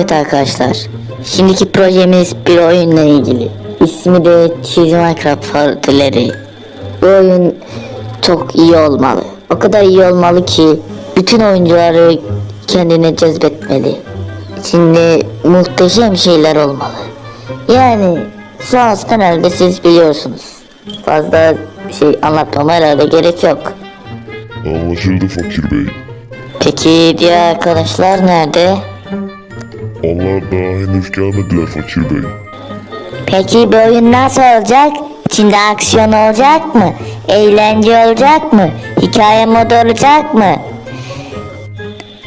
Evet arkadaşlar. Şimdiki projemiz bir oyunla ilgili. İsmi de Cheesy Minecraft Partileri. Bu oyun çok iyi olmalı. O kadar iyi olmalı ki bütün oyuncuları kendine cezbetmeli. İçinde muhteşem şeyler olmalı. Yani sonrasında herhalde siz biliyorsunuz. Fazla bir şey anlatmama herhalde gerek yok. Anlaşıldı Fakir Bey. Peki diğer arkadaşlar nerede? Onlar daha henüz gelmediler Fakir Bey. Peki bu oyun nasıl olacak? İçinde aksiyon olacak mı? Eğlence olacak mı? Hikaye modu olacak mı?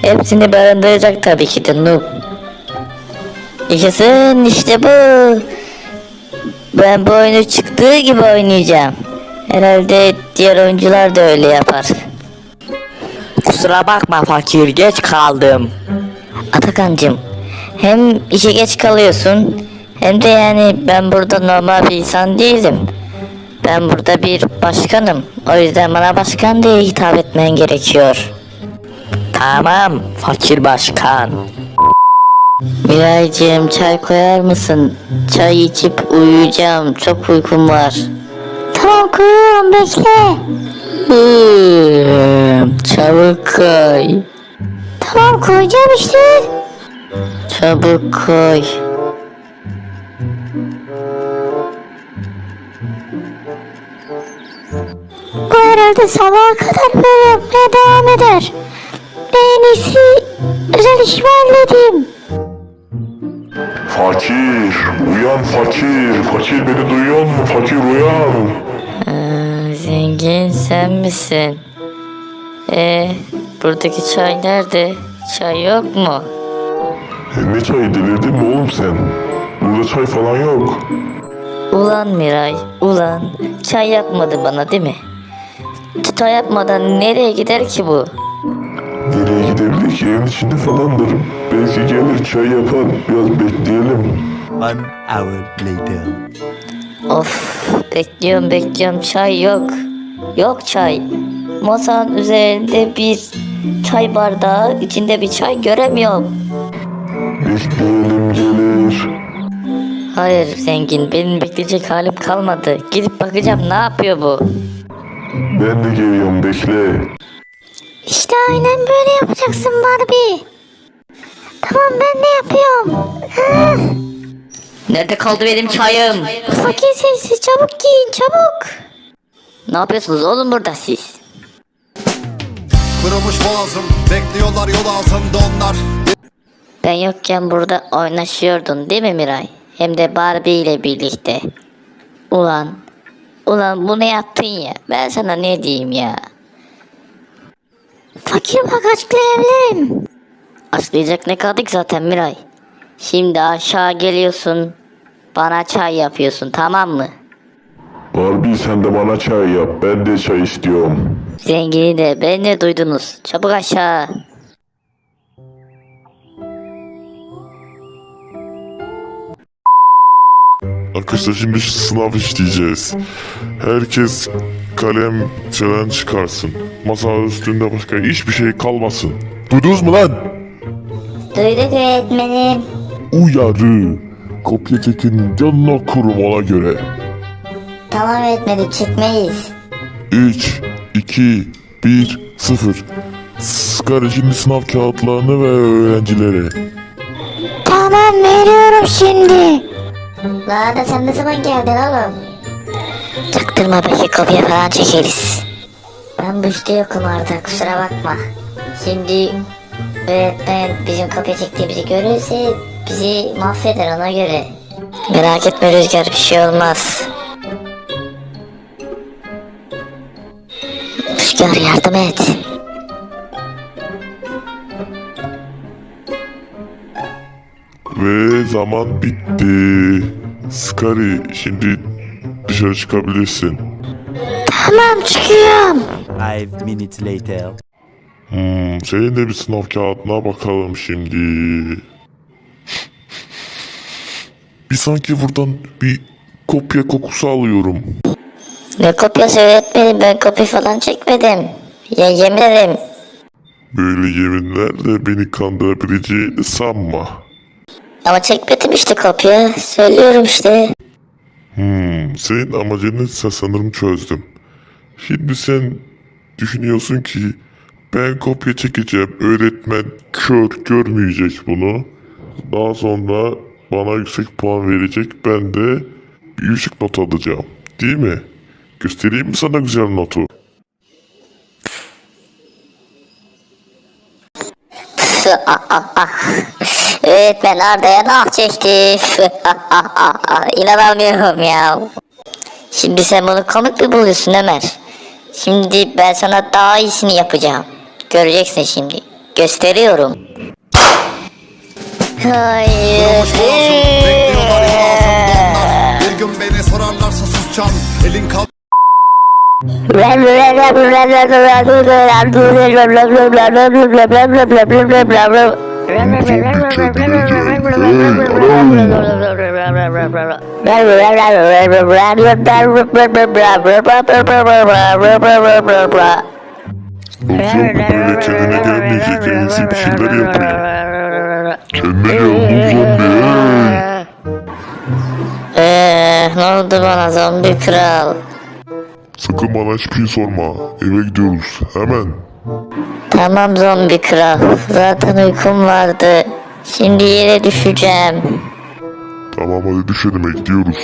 Hepsini barındıracak tabii ki de noob. Yaşasın işte bu. Ben bu oyunu çıktığı gibi oynayacağım. Herhalde diğer oyuncular da öyle yapar. Kusura bakma fakir geç kaldım. Atakancım hem işe geç kalıyorsun hem de yani ben burada normal bir insan değilim. Ben burada bir başkanım. O yüzden bana başkan diye hitap etmen gerekiyor. Tamam fakir başkan. Miraycığım çay koyar mısın? Çay içip uyuyacağım. Çok uykum var. Tamam koyuyorum bekle. Çabuk koy. Tamam koyacağım işte. Çabuk koy. Bu herhalde sabaha kadar böyle yapmaya devam eder. Ben en iyisi özel işimi halledeyim. Fakir, uyan fakir. Fakir beni duyuyor mu? Fakir uyan. Zengin sen misin? Ee, buradaki çay nerede? Çay yok mu? Ne çayı delirdin mi oğlum sen? Burada çay falan yok. Ulan Miray, ulan. Çay yapmadı bana değil mi? Çay yapmadan nereye gider ki bu? Nereye gidebilir ki? Evin içinde falandır. Belki gelir çay yapar. Biraz bekleyelim. One hour later. Of, bekliyorum bekliyorum çay yok. Yok çay. Masanın üzerinde bir çay bardağı, içinde bir çay göremiyorum. Bekleyelim gelir. Hayır zengin, benim bekleyecek halim kalmadı. Gidip bakacağım ne yapıyor bu? Ben de geliyorum bekle. İşte aynen böyle yapacaksın Barbie. Tamam ben de yapıyorum. Nerede kaldı benim çayım? Fakir sesi çabuk giyin çabuk. Ne yapıyorsunuz oğlum burada siz? Kırılmış boğazım Bekliyorlar yol altında onlar Ben yokken burada oynaşıyordun değil mi Miray? Hem de Barbie ile birlikte. Ulan, ulan bunu yaptın ya. Ben sana ne diyeyim ya? Fakir bak açıklayabilirim. Açıklayacak ne kaldık zaten Miray. Şimdi aşağı geliyorsun. Bana çay yapıyorsun tamam mı? Barbie sen de bana çay yap. Ben de çay istiyorum. Zengini de beni de duydunuz. Çabuk aşağı. Arkadaşlar şimdi sınav işleyeceğiz. Herkes kalem çelen çıkarsın. Masanın üstünde başka hiçbir şey kalmasın. Duydunuz mu lan? Duyduk öğretmenim. Uyarı. Kopya çekin canına kurum ona göre. Tamam öğretmenim çıkmayız. 3, 2, 1, 0. Sıkar şimdi sınav kağıtlarını ve öğrencilere. Tamam veriyorum şimdi. La da sen ne zaman geldin oğlum? Çaktırma belki kapıya falan çekeriz. Ben bu işte yokum artık kusura bakma. Şimdi öğretmen bizim kapıya çektiğimizi görürse bizi mahveder ona göre. Merak etme Rüzgar bir şey olmaz. Rüzgar yardım et. Ve zaman bitti. Skari şimdi dışarı çıkabilirsin. Tamam çıkıyorum. Five minutes later. Hmm, senin de bir sınav kağıdına bakalım şimdi. Bir sanki buradan bir kopya kokusu alıyorum. Ne kopyası öğretmenim ben kopya falan çekmedim. Ya yemin ederim. Böyle yeminlerle beni kandırabileceğini sanma. Ama çekmedim işte kopya. Söylüyorum işte. Hmm, senin amacını sanırım çözdüm. Şimdi sen düşünüyorsun ki ben kopya çekeceğim, öğretmen kör görmeyecek bunu. Daha sonra bana yüksek puan verecek, ben de bir yüksek not alacağım. Değil mi? Göstereyim mi sana güzel notu? Öğretmen Arda'ya nah çekti. İnanamıyorum ya. Şimdi sen bunu komik mi buluyorsun Ömer? Şimdi ben sana daha iyisini yapacağım. Göreceksin şimdi. Gösteriyorum. Hayır. Bir gün beni sorarlarsa susacağım Elin kal Yoksa böyle kendine gelmeyecek, en iyisi bir şeyler yapayım. Kendine gel bu zombi. Eee ne oldu bana zombi kral? Sakın bana hiçbir şey sorma. Eve gidiyoruz, hemen. Tamam zombi kral. Zaten uykum vardı. Şimdi yere düşeceğim. Tamam hadi düşelim, gidiyoruz.